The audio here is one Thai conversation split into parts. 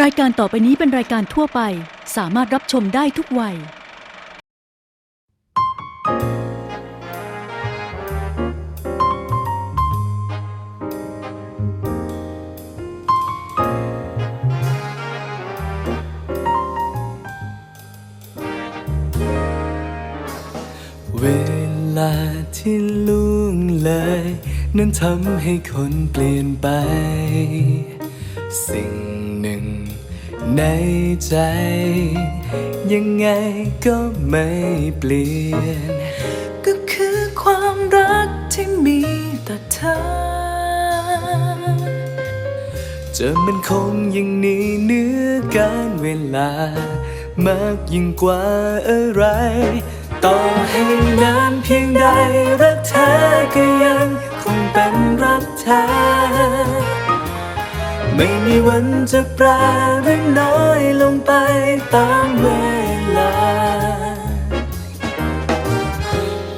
รายการต่อไปนี้เป็นรายการทั่วไป สามารถรับชมได้ทุกวัย เวลาที่ล่วงเลย นั้นทำให้คนเปลี่ยนไป สิ่งหนึ่ง ในใจ ยังไงก็ไม่เปลี่ยน ก็คือความรักที่มีต่อเธอ จะมันคงยังหนีเนื้อการเวลา มากยิ่งกว่าอะไร ต่อให้นานเพียงใดรักเธอก็ยังคงเป็นรักเธอ ไม่มีวันจะแปรหรือน้อยลงไปตามเวลา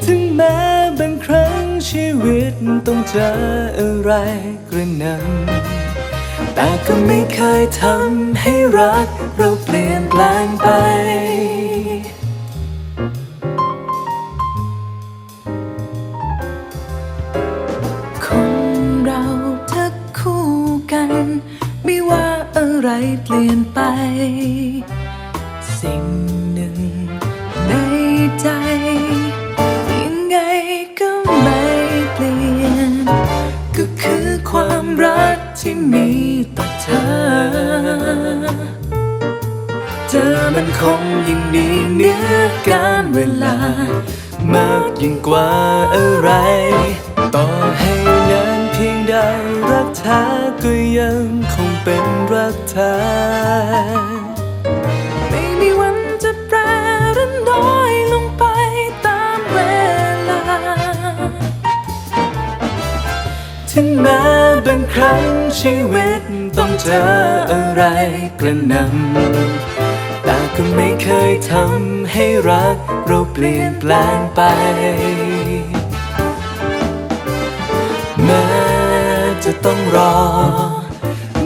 ถึงแม้บางครั้งชีวิตต้องเจออะไรกระหนำแต่ก็ไม่เคยทำให้รักเราเปลี่ยนแปลงไป เปลี่ยนไป สิ่งหนึ่งในใจ ยังไงก็ไม่เปลี่ยน ก็คือความรักที่มีต่อเธอ เธอมันคงยิ่งดีเนื้อการเวลา มากยิ่งกว่าอะไร ต่อให้ ยงรักเธอก็ยังคงเป็นรักเธอไม่มีวันจะแปรรือน้อยลงไปตามเวลา ถึงแม้บางครั้งชีวิตต้องเจออะไรกระหนำแต่ก็ไม่เคยทำให้รักเราเปลี่ยนแปลงไป รอ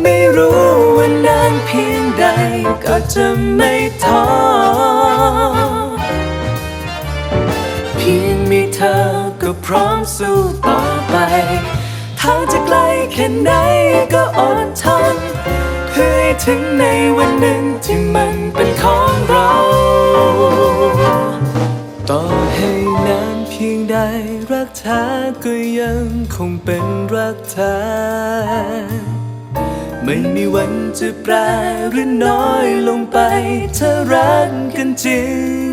ไม่รู้ว่านานเพียงใดก็จะไม่ท้อเพียงมีเธอก็พร้อมสู้ต่อไปทางจะไกลแค่ไหนก็อดทนเพื่อให้ถึงในวันหนึ่งที่มันเป็นของ เธอก็ยังคงเป็นรักเธอไม่มีวันจะแปรหรือน้อยลงไปถ้ารักกันจริง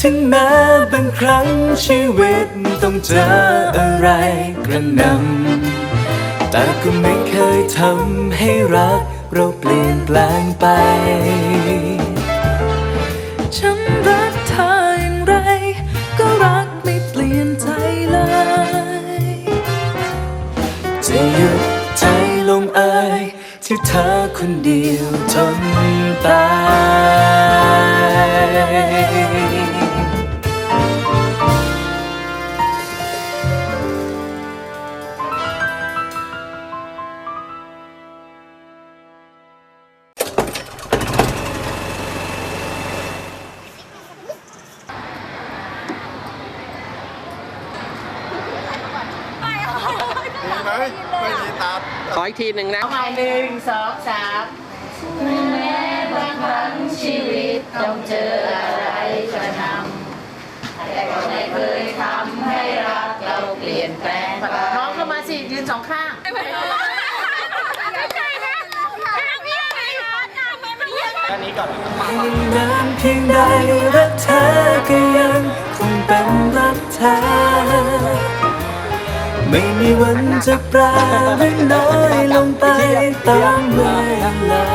ถึงแม้บางครั้งชีวิตต้องเจออะไรกระนำแต่ก็ไม่เคยทำให้รักเราเปลี่ยนแปลงไป คนเดียวจนตาย มีไหมไม่มีตัดขออีกทีหนึ่งนะเอาใหม่หนึ่งสองสามแม้บางครั้งชีวิตต้องเจออะไรกระนำแต่ก็ไม่เคยทำให้รักเราเปลี่ยนแปลงไปน้องเข้ามาสิยืนสองข้างนานเพียงใดรักเธอก็ยังคงเป็นรักเธอ ไม่มีวันจะปรหรือน้อยลงไปตามเวลา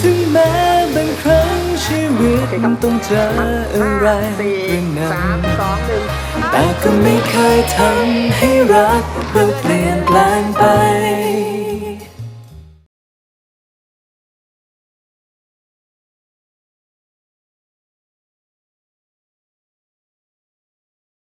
ถึงแม้บางครั้งชีวิตต้องเจออะไรกระหนสามสองหนึ่งำแต่ก็ไม่เคยทำให้รักเราเปลี่ยนแปลงไป